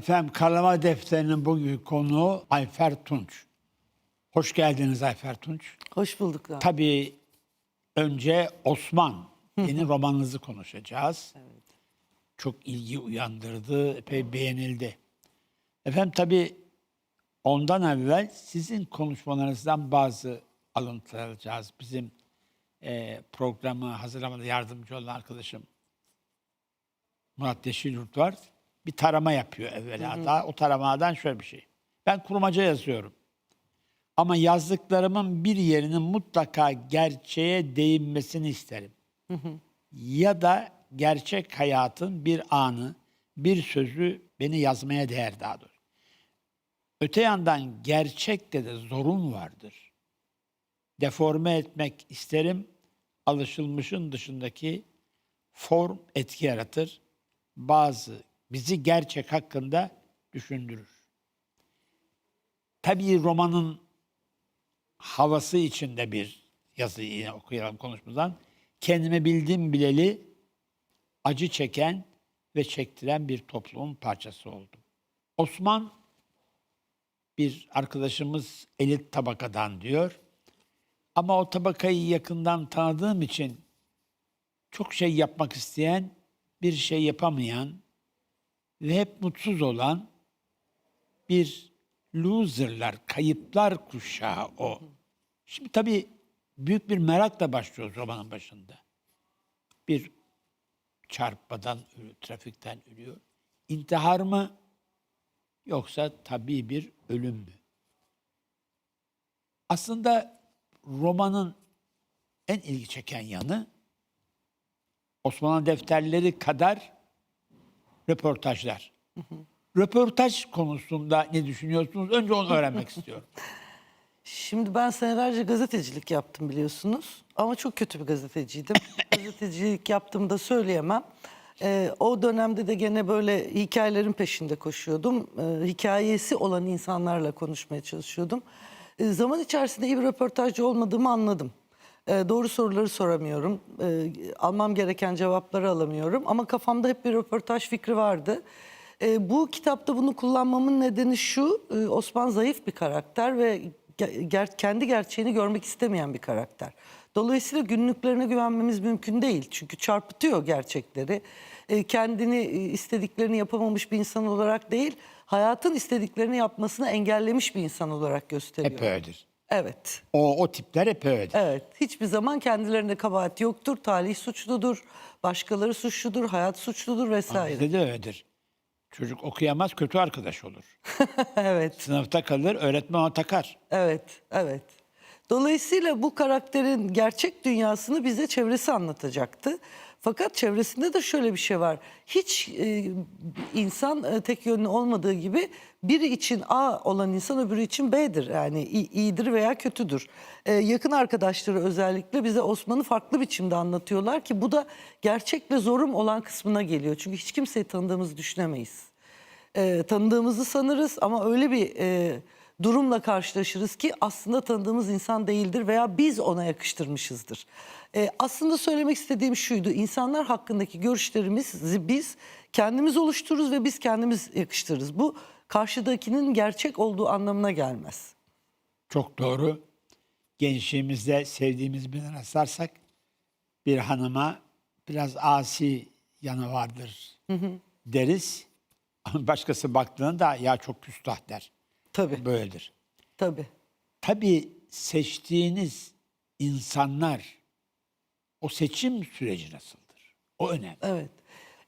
Efendim Karlama Defteri'nin bugünkü konuğu Ayfer Tunç. Hoş geldiniz Ayfer Tunç. Hoş bulduk. abi. Tabii önce Osman yeni romanınızı konuşacağız. Çok ilgi uyandırdı, epey beğenildi. Efendim tabii ondan evvel sizin konuşmalarınızdan bazı alıntılar alacağız. Bizim e, programı hazırlamada yardımcı olan arkadaşım Murat Yeşilyurt var. Bir tarama yapıyor evvela da. O taramadan şöyle bir şey. Ben kurmaca yazıyorum. Ama yazdıklarımın bir yerinin mutlaka gerçeğe değinmesini isterim. Ya da gerçek hayatın bir anı, bir sözü beni yazmaya değer daha doğrusu. Öte yandan gerçekte de zorun vardır. Deforme etmek isterim. Alışılmışın dışındaki form etki yaratır. Bazı bizi gerçek hakkında düşündürür. Tabii romanın havası içinde bir yazı yine okuyalım konuşmadan. Kendime bildim bileli acı çeken ve çektiren bir toplumun parçası oldum. Osman bir arkadaşımız elit tabakadan diyor. Ama o tabakayı yakından tanıdığım için çok şey yapmak isteyen, bir şey yapamayan ve hep mutsuz olan bir loserlar, kayıplar kuşağı o. Şimdi tabii büyük bir merakla başlıyoruz romanın başında. Bir çarpmadan trafikten ölüyor. İntihar mı yoksa tabii bir ölüm mü? Aslında romanın en ilgi çeken yanı Osmanlı defterleri kadar röportajlar. Röportaj konusunda ne düşünüyorsunuz? Önce onu öğrenmek istiyorum. Şimdi ben senelerce gazetecilik yaptım biliyorsunuz. Ama çok kötü bir gazeteciydim. gazetecilik yaptığımı da söyleyemem. Ee, o dönemde de gene böyle hikayelerin peşinde koşuyordum. Ee, hikayesi olan insanlarla konuşmaya çalışıyordum. Ee, zaman içerisinde iyi bir röportajcı olmadığımı anladım. Ee, doğru soruları soramıyorum. Ee, almam gereken cevapları alamıyorum. Ama kafamda hep bir röportaj fikri vardı. Ee, bu kitapta bunu kullanmamın nedeni şu. e, Osman zayıf bir karakter ve ge- ger- kendi gerçeğini görmek istemeyen bir karakter. Dolayısıyla günlüklerine güvenmemiz mümkün değil. Çünkü çarpıtıyor gerçekleri. Ee, kendini e, istediklerini yapamamış bir insan olarak değil, hayatın istediklerini yapmasını engellemiş bir insan olarak gösteriyor. Hep öyledir. Evet. O, o tipler hep öyledir. Evet, hiçbir zaman kendilerinde kabahat yoktur. Talih suçludur, başkaları suçludur, hayat suçludur vesaire. Bizde de öyledir. Çocuk okuyamaz, kötü arkadaş olur. evet, Sınıfta kalır, öğretmen ona takar. evet, evet. Dolayısıyla bu karakterin gerçek dünyasını bize çevresi anlatacaktı. Fakat çevresinde de şöyle bir şey var. Hiç e, insan e, tek yönlü olmadığı gibi biri için A olan insan öbürü için B'dir. Yani iyidir veya kötüdür. E, yakın arkadaşları özellikle bize Osman'ı farklı biçimde anlatıyorlar ki bu da gerçek ve zorum olan kısmına geliyor. Çünkü hiç kimseyi tanıdığımızı düşünemeyiz. E, tanıdığımızı sanırız ama öyle bir e, durumla karşılaşırız ki aslında tanıdığımız insan değildir veya biz ona yakıştırmışızdır. E, aslında söylemek istediğim şuydu. insanlar hakkındaki görüşlerimizi biz kendimiz oluştururuz ve biz kendimiz yakıştırırız. Bu karşıdakinin gerçek olduğu anlamına gelmez. Çok doğru. Gençliğimizde sevdiğimiz birine rastlarsak bir hanıma biraz asi yanı vardır deriz. Ama başkası baktığında ya çok küstah der. Tabii, Böyledir. tabii. Tabii seçtiğiniz insanlar o seçim süreci nasıldır? O önemli. Evet.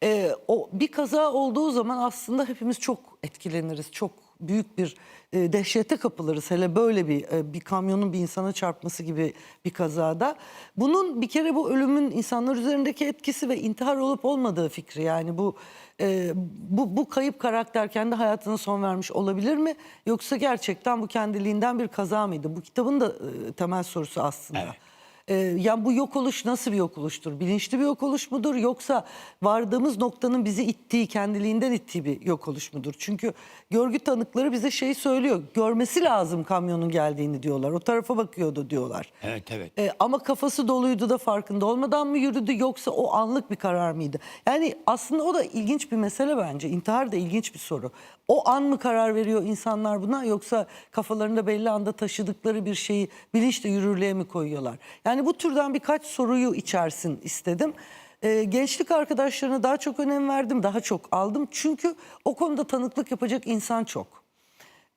Ee, o bir kaza olduğu zaman aslında hepimiz çok etkileniriz. Çok büyük bir e, dehşete kapılırız. Hele böyle bir e, bir kamyonun bir insana çarpması gibi bir kazada. Bunun bir kere bu ölümün insanlar üzerindeki etkisi ve intihar olup olmadığı fikri. Yani bu e, bu bu kayıp karakter kendi hayatına son vermiş olabilir mi? Yoksa gerçekten bu kendiliğinden bir kaza mıydı? Bu kitabın da e, temel sorusu aslında. Evet. Ee, yani bu yok oluş nasıl bir yok oluştur? Bilinçli bir yok oluş mudur yoksa vardığımız noktanın bizi ittiği, kendiliğinden ittiği bir yok oluş mudur? Çünkü görgü tanıkları bize şeyi söylüyor. Görmesi lazım kamyonun geldiğini diyorlar. O tarafa bakıyordu diyorlar. Evet evet. E, ama kafası doluydu da farkında olmadan mı yürüdü yoksa o anlık bir karar mıydı? Yani aslında o da ilginç bir mesele bence. İntihar da ilginç bir soru. O an mı karar veriyor insanlar buna yoksa kafalarında belli anda taşıdıkları bir şeyi bilinçle yürürlüğe mi koyuyorlar? Yani bu türden birkaç soruyu içersin istedim. E, gençlik arkadaşlarına daha çok önem verdim, daha çok aldım. Çünkü o konuda tanıklık yapacak insan çok.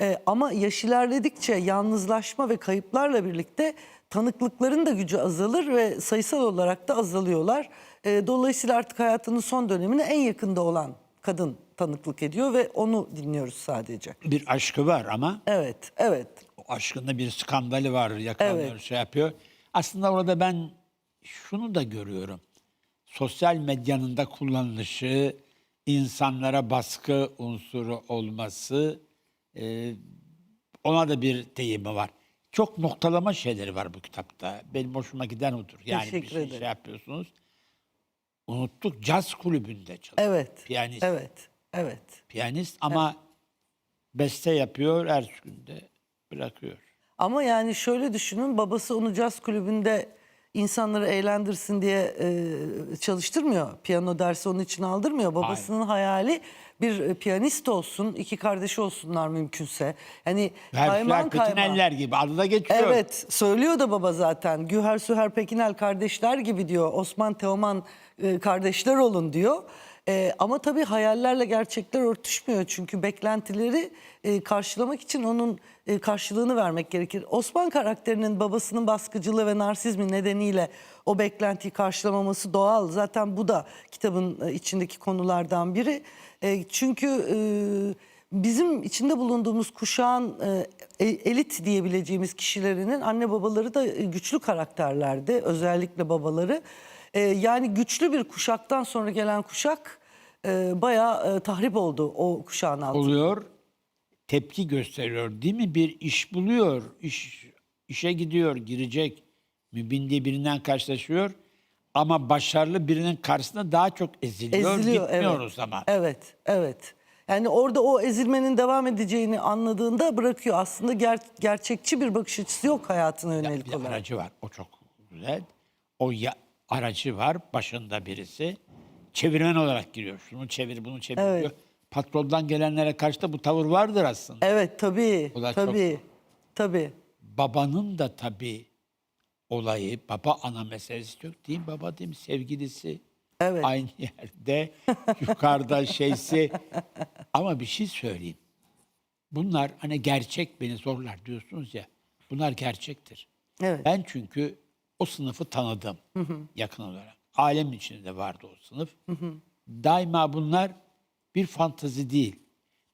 Ee, ama yaş ilerledikçe yalnızlaşma ve kayıplarla birlikte tanıklıkların da gücü azalır ve sayısal olarak da azalıyorlar. Ee, dolayısıyla artık hayatının son dönemine en yakında olan kadın tanıklık ediyor ve onu dinliyoruz sadece. Bir aşkı var ama Evet, evet. o aşkında bir skandalı var. Yakalanıyor, Evet. şey yapıyor. Aslında orada ben şunu da görüyorum. Sosyal medyanın da kullanılışı, insanlara baskı unsuru olması, e, ona da bir deyimi var. Çok noktalama şeyleri var bu kitapta. Benim hoşuma giden odur. Yani bir Teşekkür şey, ederim. şey yapıyorsunuz. Unuttuk caz kulübünde çalışıyor. Evet. Piyanist. Evet. Evet. Piyanist ama beste yapıyor, her günde bırakıyor. Ama yani şöyle düşünün babası onu caz kulübünde insanları eğlendirsin diye e, çalıştırmıyor. Piyano dersi onun için aldırmıyor. Babasının hayali bir e, piyanist olsun, iki kardeşi olsunlar mümkünse. Hani Verfler, kayman gibi adı da geçiyor. Evet söylüyor da baba zaten. Güher Süher Pekinel kardeşler gibi diyor. Osman Teoman e, kardeşler olun diyor. E, ama tabii hayallerle gerçekler örtüşmüyor. Çünkü beklentileri e, karşılamak için onun e, karşılığını vermek gerekir. Osman karakterinin babasının baskıcılığı ve narsizmi nedeniyle o beklentiyi karşılamaması doğal. Zaten bu da kitabın e, içindeki konulardan biri. E, çünkü... Bizim içinde bulunduğumuz kuşağın e, elit diyebileceğimiz kişilerinin anne babaları da güçlü karakterlerdi. Özellikle babaları. Yani güçlü bir kuşaktan sonra gelen kuşak e, bayağı tahrip oldu o kuşağın altında. Oluyor, tepki gösteriyor değil mi? Bir iş buluyor, iş işe gidiyor, girecek. Mübinde birinden karşılaşıyor. Ama başarılı birinin karşısında daha çok eziliyor. Eziliyor, Gitmiyoruz evet. ama. Evet, evet. Yani orada o ezilmenin devam edeceğini anladığında bırakıyor. Aslında ger- gerçekçi bir bakış açısı yok hayatına yönelik Bir olarak. aracı var. O çok güzel. O ya, aracı var. Başında birisi. Çevirmen olarak giriyor. Şunu çevir, bunu çevir Evet. diyor. Patrondan gelenlere karşı da bu tavır vardır aslında. Evet, tabii. O da çok- Tabii. Tabii. Babanın da tabii olayı, baba ana meselesi çok değil mi? Baba değil mi? Sevgilisi. Evet. Aynı yerde, yukarıda şeysi. Ama bir şey söyleyeyim. Bunlar hani gerçek beni zorlar diyorsunuz ya. Bunlar gerçektir. Evet. Ben çünkü o sınıfı tanıdım yakın olarak. Alemin içinde vardı o sınıf. Daima bunlar bir fantazi değil.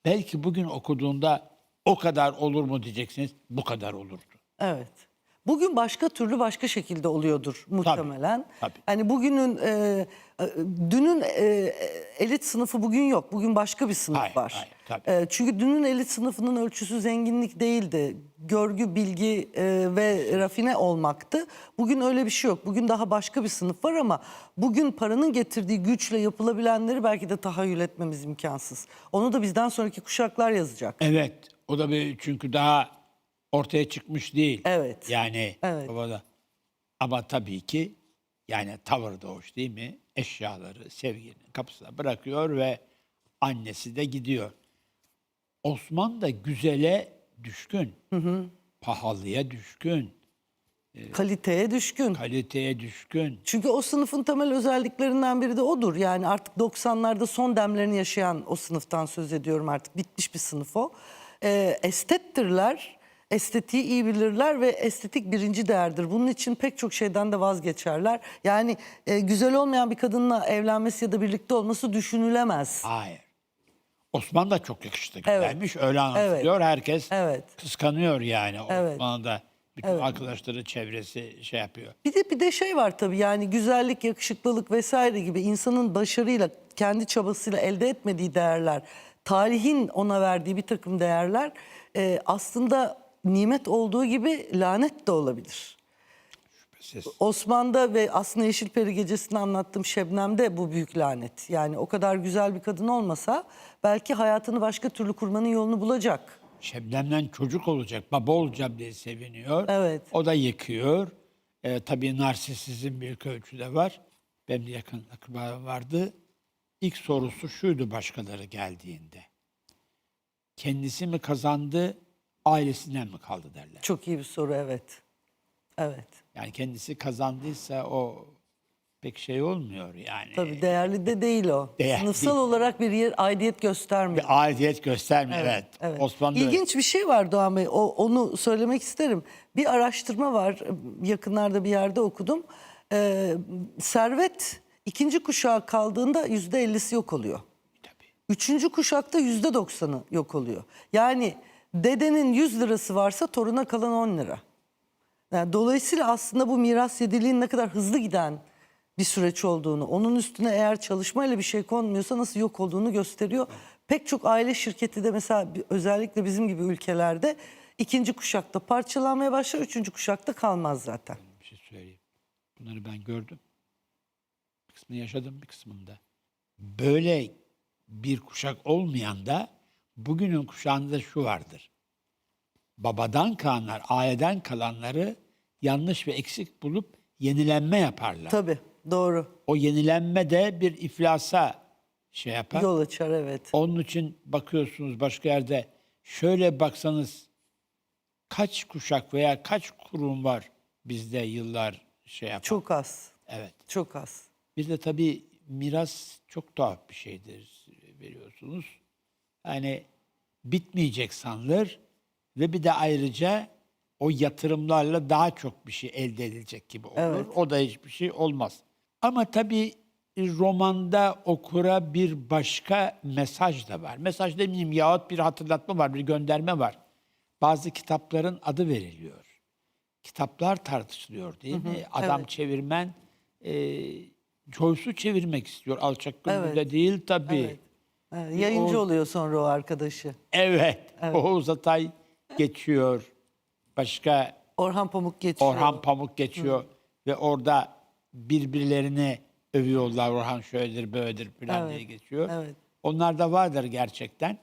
Belki bugün okuduğunda o kadar olur mu diyeceksiniz. Bu kadar olurdu. Evet. Bugün başka türlü başka şekilde oluyordur muhtemelen. tabii. Hani bugünün e, e, dünün e, elit sınıfı bugün yok. Bugün başka bir sınıf Hayır, var. hayır, tabii. E, çünkü dünün elit sınıfının ölçüsü zenginlik değildi. Görgü, bilgi e, ve rafine olmaktı. Bugün öyle bir şey yok. Bugün daha başka bir sınıf var ama bugün paranın getirdiği güçle yapılabilenleri belki de tahayyül etmemiz imkansız. Onu da bizden sonraki kuşaklar yazacak. Evet. O da bir çünkü daha ortaya çıkmış değil. Evet. Yani Evet. babada. Ama tabii ki yani tavır da hoş değil mi? Eşyaları sevgilinin kapısına bırakıyor ve annesi de gidiyor. Osman da güzele düşkün. Pahalıya düşkün. Kaliteye düşkün. Kaliteye düşkün. Çünkü o sınıfın temel özelliklerinden biri de odur. Yani artık 90'larda son demlerini yaşayan o sınıftan söz ediyorum artık. Bitmiş bir sınıf o. Ee, estettirler, estetiği iyi bilirler ve estetik birinci değerdir. Bunun için pek çok şeyden de vazgeçerler. Yani e, güzel olmayan bir kadınla evlenmesi ya da birlikte olması düşünülemez. Hayır. Osman da çok yakışıklı Evet. güzelmiş. Öyle anlatılıyor. Herkes Evet. kıskanıyor yani. Evet. Osman'ı da bütün arkadaşları, çevresi şey yapıyor. Bir de bir de şey var tabii yani güzellik, yakışıklılık vesaire gibi insanın başarıyla, kendi çabasıyla elde etmediği değerler, tarihin ona verdiği bir takım değerler e, aslında nimet olduğu gibi lanet de olabilir. Siz. Osman'da ve aslında Yeşilperi Gecesi'ni anlattığım Şebnem'de bu büyük lanet. Yani o kadar güzel bir kadın olmasa belki hayatını başka türlü kurmanın yolunu bulacak. Şebnem'den çocuk olacak, baba olacağım diye seviniyor. Evet. O da yıkıyor. Ee, tabii narsisizm bir ölçüde var. Benim de yakın akrabam vardı. İlk sorusu şuydu başkaları geldiğinde. Kendisi mi kazandı, ailesinden mi kaldı derler. Çok iyi bir soru evet. Evet. Yani kendisi kazandıysa o pek şey olmuyor yani. Tabii değerli de değil o. Değerli Sınıfsal olarak bir yer aidiyet göstermiyor. Bir aidiyet göstermiyor evet. Evet. Osmanlı İlginç bir şey var Doğan Bey. O, onu söylemek isterim. Bir araştırma var. Yakınlarda bir yerde okudum. Ee, servet ikinci kuşağa kaldığında yüzde ellisi yok oluyor. tabii. Üçüncü kuşakta yüzde doksanı yok oluyor. Yani dedenin 100 lirası varsa toruna kalan 10 lira. Yani dolayısıyla aslında bu miras yediliğin ne kadar hızlı giden bir süreç olduğunu, onun üstüne eğer çalışmayla bir şey konmuyorsa nasıl yok olduğunu gösteriyor. Pek çok aile şirketi de mesela özellikle bizim gibi ülkelerde ikinci kuşakta parçalanmaya başlar, üçüncü kuşakta kalmaz zaten. Bir şey söyleyeyim. Bunları ben gördüm. Bir kısmını yaşadım, bir kısmında. Böyle bir kuşak olmayan da bugünün kuşağında şu vardır. Babadan kalanlar, aileden kalanları yanlış ve eksik bulup yenilenme yaparlar. Tabii doğru. O yenilenme de bir iflasa şey yapar. Yol açar evet. Onun için bakıyorsunuz başka yerde şöyle baksanız kaç kuşak veya kaç kurum var bizde yıllar şey yapar. Çok az. Evet. Çok az. Bir de tabii miras çok tuhaf bir şeydir veriyorsunuz. Yani bitmeyecek sanılır ve bir de ayrıca o yatırımlarla daha çok bir şey elde edilecek gibi olur. Evet. O da hiçbir şey olmaz. Ama tabii romanda okura bir başka mesaj da var. Mesaj demeyeyim yahut bir hatırlatma var, bir gönderme var. Bazı kitapların adı veriliyor. Kitaplar tartışılıyor değil mi? Adam evet. çevirmen e, Joyce'u çevirmek istiyor. Alçak gönüllü Evet. de değil tabii. Evet. Evet, yayıncı o- oluyor sonra o arkadaşı. Evet. Oğuz Atay geçiyor. Başka Orhan Pamuk geçiyor. Orhan Pamuk geçiyor. Ve orada birbirlerini övüyorlar. Orhan şöyledir, böyledir falan Evet, diye geçiyor. evet. Onlar da vardır gerçekten.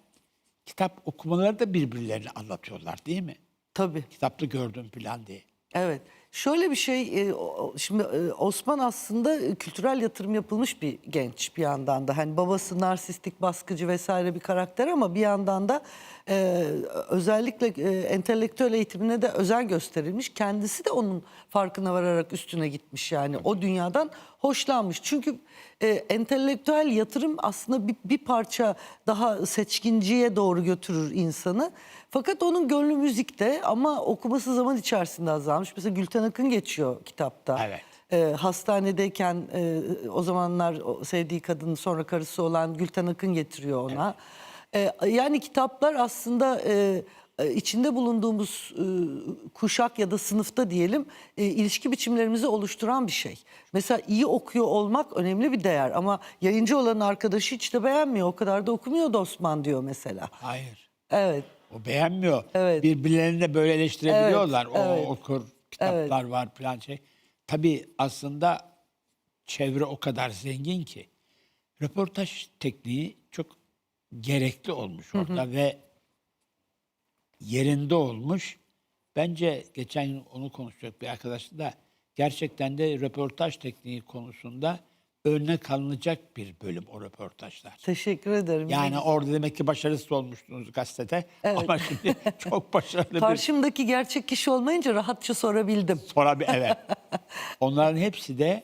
Kitap okumaları da birbirlerini anlatıyorlar değil mi? Tabii. Kitapta gördüm falan diye. Evet. Şöyle bir şey, e, şimdi e, Osman aslında e, kültürel yatırım yapılmış bir genç bir yandan da. Hani babası narsistik, baskıcı vesaire bir karakter ama bir yandan da e, özellikle e, entelektüel eğitimine de özen gösterilmiş. Kendisi de onun farkına vararak üstüne gitmiş yani. O dünyadan hoşlanmış. Çünkü e, entelektüel yatırım aslında bir, bir parça daha seçkinciye doğru götürür insanı. Fakat onun gönlü müzikte ama okuması zaman içerisinde azalmış. Mesela Gülten Akın geçiyor kitapta. Evet. E, hastanedeyken e, o zamanlar sevdiği kadın sonra karısı olan Gülten Akın getiriyor ona. E, yani kitaplar aslında e, e, içinde bulunduğumuz e, kuşak ya da sınıfta diyelim e, ilişki biçimlerimizi oluşturan bir şey. Mesela iyi okuyor olmak önemli bir değer ama yayıncı olan arkadaşı hiç de beğenmiyor. O kadar da okumuyor Osman diyor mesela. Hayır. Evet. O beğenmiyor. Evet. Birbirlerini de böyle eleştirebiliyorlar. Evet, o evet. okur kitaplar var falan şey. Tabii aslında çevre o kadar zengin ki röportaj tekniği çok gerekli olmuş orada ve yerinde olmuş. Bence geçen gün onu konuşacak bir arkadaşla da gerçekten de röportaj tekniği konusunda örnek alınacak bir bölüm o röportajlar. Teşekkür ederim. Yani orada demek ki başarısız olmuştunuz gazetede. Ama şimdi çok başarılı bir Karşımdaki gerçek kişi olmayınca rahatça sorabildim. sonra bir evet. Onların hepsi de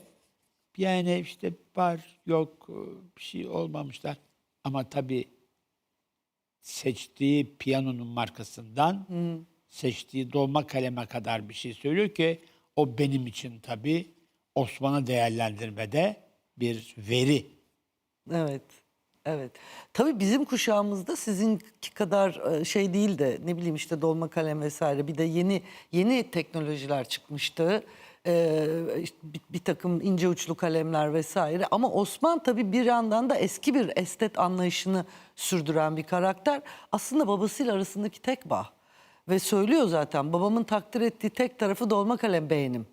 yani işte var yok bir şey olmamışlar. Ama tabii seçtiği piyanonun markasından seçtiği dolma kaleme kadar bir şey söylüyor ki o benim için tabii Osman'ı değerlendirmede bir veri. Evet. Evet. Tabii bizim kuşağımızda sizinki kadar e, şey değil de ne bileyim işte dolma kalem vesaire bir de yeni yeni teknolojiler çıkmıştı. Ee, işte bir, bir takım ince uçlu kalemler vesaire ama Osman tabii bir yandan da eski bir estet anlayışını sürdüren bir karakter. Aslında babasıyla arasındaki tek bağ ve söylüyor zaten babamın takdir ettiği tek tarafı dolma kalem beğenim.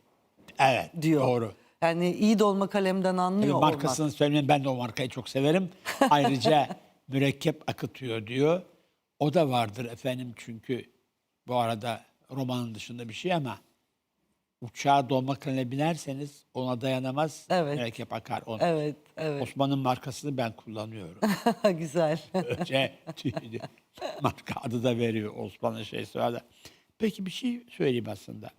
Evet, diyor. doğru. Yani iyi dolma kalemden anlıyor olmak. Markasını söylemeyeyim ben de o markayı çok severim. Ayrıca mürekkep akıtıyor diyor. O da vardır efendim çünkü bu arada romanın dışında bir şey ama uçağa dolma kalemine binerseniz ona dayanamaz Evet. mürekkep akar. Onu. Evet, evet. Osman'ın markasını ben kullanıyorum. Güzel. Önce marka adı da veriyor Osman'ın şeysi var da. Peki bir şey söyleyeyim aslında.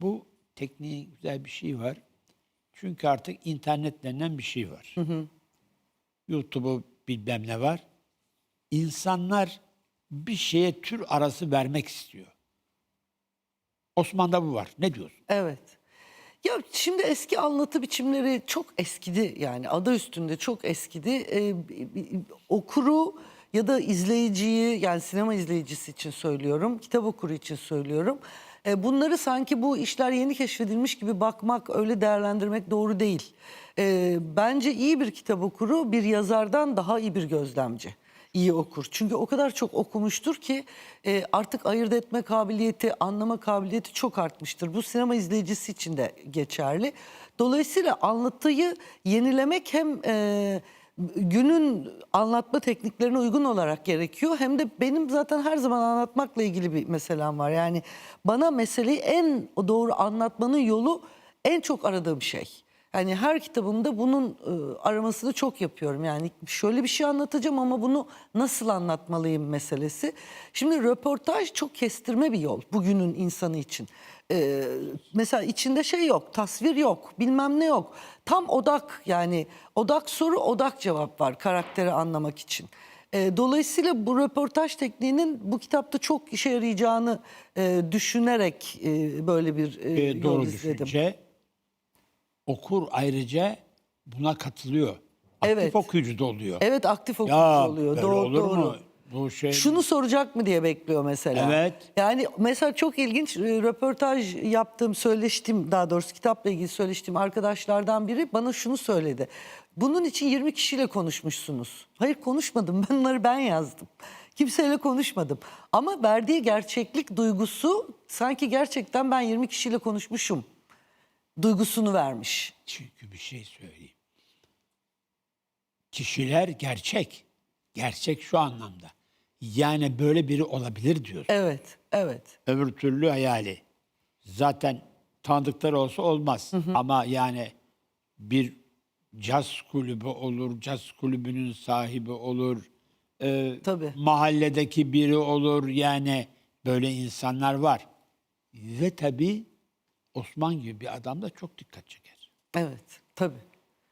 Bu tekniğin güzel bir şey var. Çünkü artık internet denilen bir şey var. YouTube'u bilmem ne var. İnsanlar bir şeye tür arası vermek istiyor. Osman'da bu var. Ne diyorsun? Evet. Ya şimdi eski anlatı biçimleri çok eskidi yani adı üstünde çok eskidi. Ee, okuru ya da izleyiciyi yani sinema izleyicisi için söylüyorum, kitap okuru için söylüyorum. Ee, bunları sanki bu işler yeni keşfedilmiş gibi bakmak, öyle değerlendirmek doğru değil. Ee, bence iyi bir kitap okuru bir yazardan daha iyi bir gözlemci iyi okur. Çünkü o kadar çok okumuştur ki e, artık ayırt etme kabiliyeti, anlama kabiliyeti çok artmıştır. Bu sinema izleyicisi için de geçerli. Dolayısıyla anlatıyı yenilemek hem e, günün anlatma tekniklerine uygun olarak gerekiyor hem de benim zaten her zaman anlatmakla ilgili bir meselem var. Yani bana meseleyi en doğru anlatmanın yolu en çok aradığım şey. Yani her kitabımda bunun e, aramasını çok yapıyorum. Yani şöyle bir şey anlatacağım ama bunu nasıl anlatmalıyım meselesi. Şimdi röportaj çok kestirme bir yol bugünün insanı için. E, mesela içinde şey yok, tasvir yok, bilmem ne yok. Tam odak yani odak soru, odak cevap var karakteri anlamak için. E, dolayısıyla bu röportaj tekniğinin bu kitapta çok işe yarayacağını e, düşünerek e, böyle bir e, Ee, yol doğru izledim. düşünce. Okur ayrıca buna katılıyor. Aktif Evet. okuyucu da oluyor. Evet aktif okuyucu ya oluyor. böyle doğru olur doğru. mu? Bu şey Şunu soracak mı diye bekliyor mesela. Evet. Yani mesela çok ilginç e, röportaj yaptığım, söyleştim daha doğrusu kitapla ilgili söyleştiğim arkadaşlardan biri bana şunu söyledi. Bunun için 20 kişiyle konuşmuşsunuz. Hayır konuşmadım. Bunları ben yazdım. Kimseyle konuşmadım. Ama verdiği gerçeklik duygusu sanki gerçekten ben 20 kişiyle konuşmuşum duygusunu vermiş. Çünkü bir şey söyleyeyim. Kişiler gerçek. Gerçek şu anlamda. Yani böyle biri olabilir diyorsun. Evet, evet. Öbür türlü hayali. Zaten tanıdıkları olsa olmaz. Ama yani bir caz kulübü olur, caz kulübünün sahibi olur. e, Tabii. Mahalledeki biri olur. Yani böyle insanlar var. Ve tabii Osman gibi bir adam da çok dikkat çeker. Evet, tabii.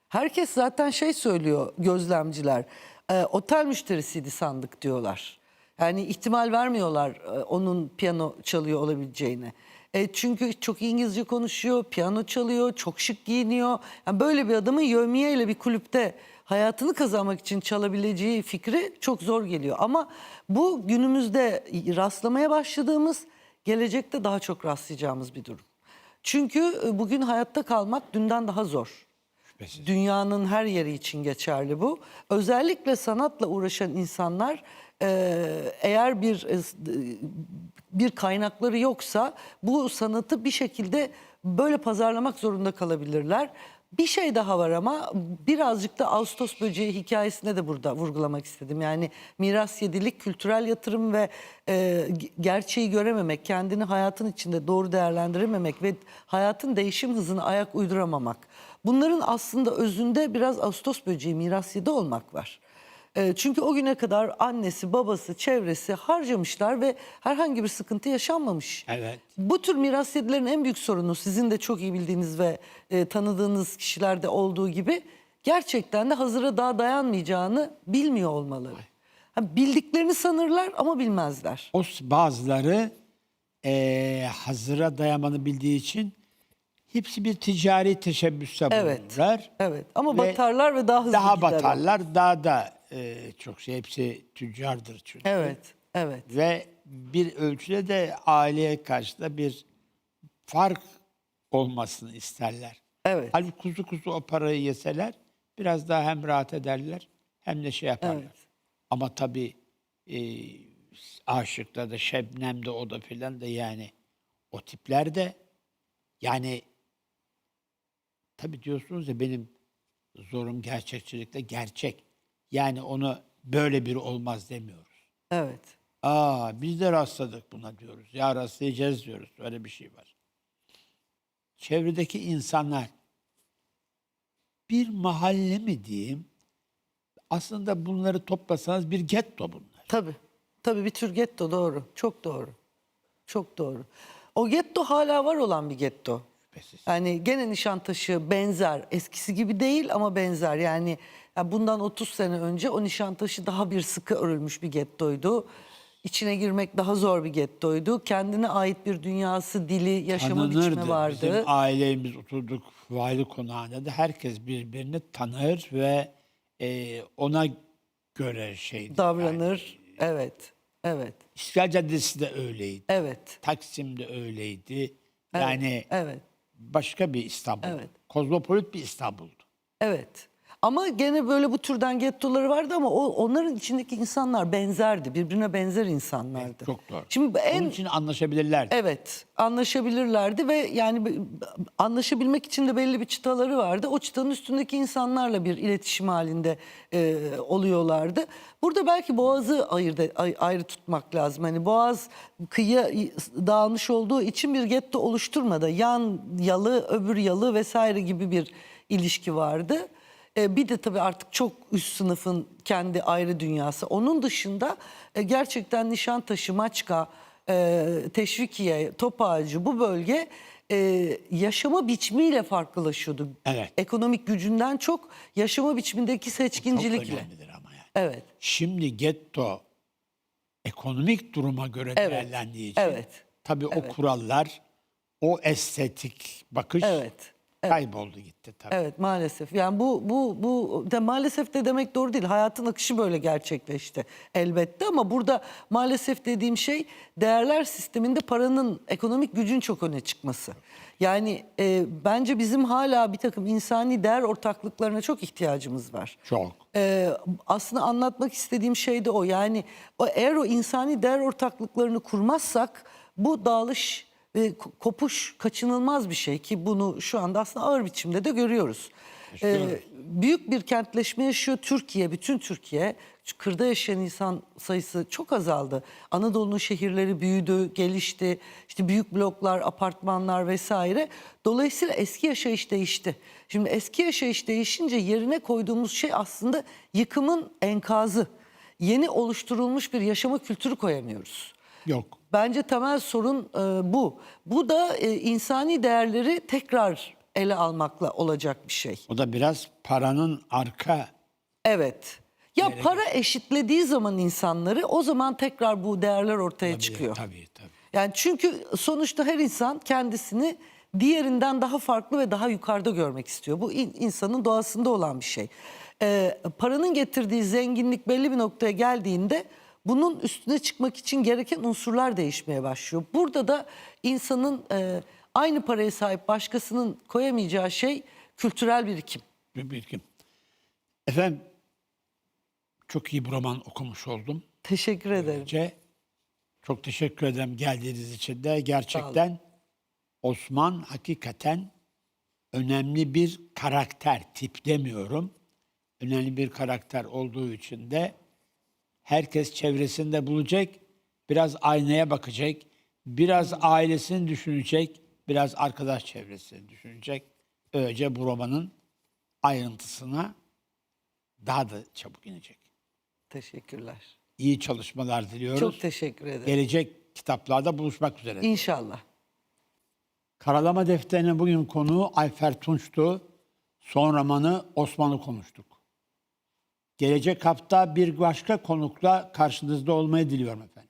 Herkes zaten şey söylüyor gözlemciler. e, otel müşterisiydi sandık diyorlar. Yani ihtimal vermiyorlar e, onun piyano çalıyor olabileceğine. E, çünkü çok İngilizce konuşuyor, piyano çalıyor, çok şık giyiniyor. Yani böyle bir adamın yövmiye ile bir kulüpte hayatını kazanmak için çalabileceği fikri çok zor geliyor. Ama bu günümüzde rastlamaya başladığımız, gelecekte daha çok rastlayacağımız bir durum. Çünkü e, bugün hayatta kalmak dünden daha zor. Şüphesiz. Dünyanın her yeri için geçerli bu. Özellikle sanatla uğraşan insanlar e, eğer bir e, bir kaynakları yoksa bu sanatı bir şekilde böyle pazarlamak zorunda kalabilirler. Bir şey daha var ama birazcık da Ağustos böceği hikayesine de burada vurgulamak istedim. Yani miras yedilik, kültürel yatırım ve e, gerçeği görememek, kendini hayatın içinde doğru değerlendirememek ve hayatın değişim hızına ayak uyduramamak. Bunların aslında özünde biraz Ağustos böceği miras yedi olmak var. E, çünkü o güne kadar annesi, babası, çevresi harcamışlar ve herhangi bir sıkıntı yaşanmamış. Evet. Bu tür miras yedilerin en büyük sorunu sizin de çok iyi bildiğiniz ve e, tanıdığınız kişilerde olduğu gibi gerçekten de hazıra daha dayanmayacağını bilmiyor olmaları. Ha, bildiklerini sanırlar ama bilmezler. O s- bazıları eee hazıra dayamanı bildiği için hepsi bir ticari teşebbüste Evet. bulunurlar. Evet ama Ve batarlar ve daha hızlı Daha gider o. batarlar, daha da eee, çok şey. Hepsi tüccardır çünkü. Evet, evet. Ve bir ölçüde de aileye karşı da bir fark olmasını isterler. Evet. Halbuki kuzu kuzu o parayı yeseler biraz daha hem rahat ederler hem de şey yaparlar. Evet. Ama tabii e, aşıkta da Şebnem'de o da filan da yani o tipler de yani tabii diyorsunuz ya benim zorum gerçekçilikte gerçek. Yani onu böyle biri olmaz demiyoruz. Evet. Aa biz de rastladık buna diyoruz. Ya rastlayacağız diyoruz. Öyle bir şey var. Çevredeki insanlar bir mahalle mi diyeyim? Aslında bunları toplasanız bir getto bunlar. Tabii. Tabii bir tür getto doğru. Çok doğru. Çok doğru. O getto hala var olan bir getto. Şüphesiz. Yani gene Nişantaşı benzer. Eskisi gibi değil ama benzer. Yani ya bundan 30 sene önce o Nişantaşı daha bir sıkı örülmüş bir gettoydu. İçine girmek daha zor bir gettoydu. Kendine ait bir dünyası, dili, yaşama biçimi Tanınırdı. vardı. Bizim ailemiz oturduk vali konağında da herkes birbirini tanır ve e, ona göre şeydi. Davranır. Yani. Evet. Evet. İstiklal Caddesi de öyleydi. Evet. Taksim de öyleydi. Evet, Yani evet. Başka bir İstanbul. Evet. Kozmopolit bir İstanbul'du. Evet. Ama gene böyle bu türden gettoları vardı ama o onların içindeki insanlar benzerdi. Birbirine benzer insanlardı. Çok doğru. Şimdi en Onun için anlaşabilirlerdi. Evet, anlaşabilirlerdi ve yani anlaşabilmek için de belli bir çıtaları vardı. O çıtanın üstündeki insanlarla bir iletişim halinde e, oluyorlardı. Burada belki Boğaz'ı ayırdı, ay- ayrı tutmak lazım. Hani Boğaz kıyıya dağılmış olduğu için bir getto oluşturmadı. Yan yalı, öbür yalı vesaire gibi bir ilişki vardı. E, bir de tabii artık çok üst sınıfın kendi ayrı dünyası. Onun dışında e, gerçekten Nişantaşı, Maçka, e, Teşvikiye, Topağacı bu bölge e, yaşama biçimiyle farklılaşıyordu. Evet. Ekonomik gücünden çok yaşama biçimindeki Çok seçkincilikle. önemlidir ama yani. Evet. Şimdi getto ekonomik duruma göre Evet. değerlendiği için Evet. tabii o kurallar, o estetik bakış Evet. Kayboldu gitti tabii. Evet maalesef. Yani bu bu bu de maalesef de demek doğru değil. Hayatın akışı böyle gerçekleşti elbette ama burada maalesef dediğim şey değerler sisteminde paranın ekonomik gücün çok öne çıkması. Yani e, bence bizim hala bir takım insani değer ortaklıklarına çok ihtiyacımız var. Çok. Ee, aslında anlatmak istediğim şey de o. Yani o, eğer o insani değer ortaklıklarını kurmazsak bu dağılış ko- kopuş kaçınılmaz bir şey ki bunu şu anda aslında ağır biçimde de görüyoruz. Ee, büyük bir kentleşme yaşıyor Türkiye, bütün Türkiye. Kırda yaşayan insan sayısı çok azaldı. Anadolu'nun şehirleri büyüdü, gelişti. İşte büyük bloklar, apartmanlar vesaire. Dolayısıyla eski yaşayış değişti. Şimdi eski yaşayış değişince yerine koyduğumuz şey aslında yıkımın enkazı. Yeni oluşturulmuş bir yaşama kültürü koyamıyoruz. Yok. Bence temel sorun e, bu. Bu da e, insani değerleri tekrar ele almakla olacak bir şey. O da biraz paranın arka Evet. Ya para eşitlediği zaman insanları o zaman tekrar bu değerler ortaya çıkıyor. Tabii tabii. Yani çünkü sonuçta her insan kendisini diğerinden daha farklı ve daha yukarıda görmek istiyor. Bu in- insanın doğasında olan bir şey. Ee, paranın getirdiği zenginlik belli bir noktaya geldiğinde bunun üstüne çıkmak için gereken unsurlar değişmeye başlıyor. Burada da insanın e, aynı paraya sahip başkasının koyamayacağı şey kültürel birikim. Bir bilgim. Efendim çok iyi bir roman okumuş oldum. Teşekkür ederim. Önce çok teşekkür ederim geldiğiniz için de. Gerçekten Osman hakikaten önemli bir karakter, tip demiyorum. Önemli bir karakter olduğu için de herkes çevresinde bulacak, biraz aynaya bakacak, biraz ailesini düşünecek, biraz arkadaş çevresini düşünecek. Böylece bu romanın ayrıntısına daha da çabuk inecek. Teşekkürler. İyi çalışmalar diliyoruz. Çok teşekkür ederim. Gelecek kitaplarda buluşmak üzere. İnşallah. Karalama defterine bugün konuğu Ayfer Tunç'tu. Son romanı Osman'ı konuştuk. Gelecek hafta bir başka konukla karşınızda olmayı diliyorum efendim.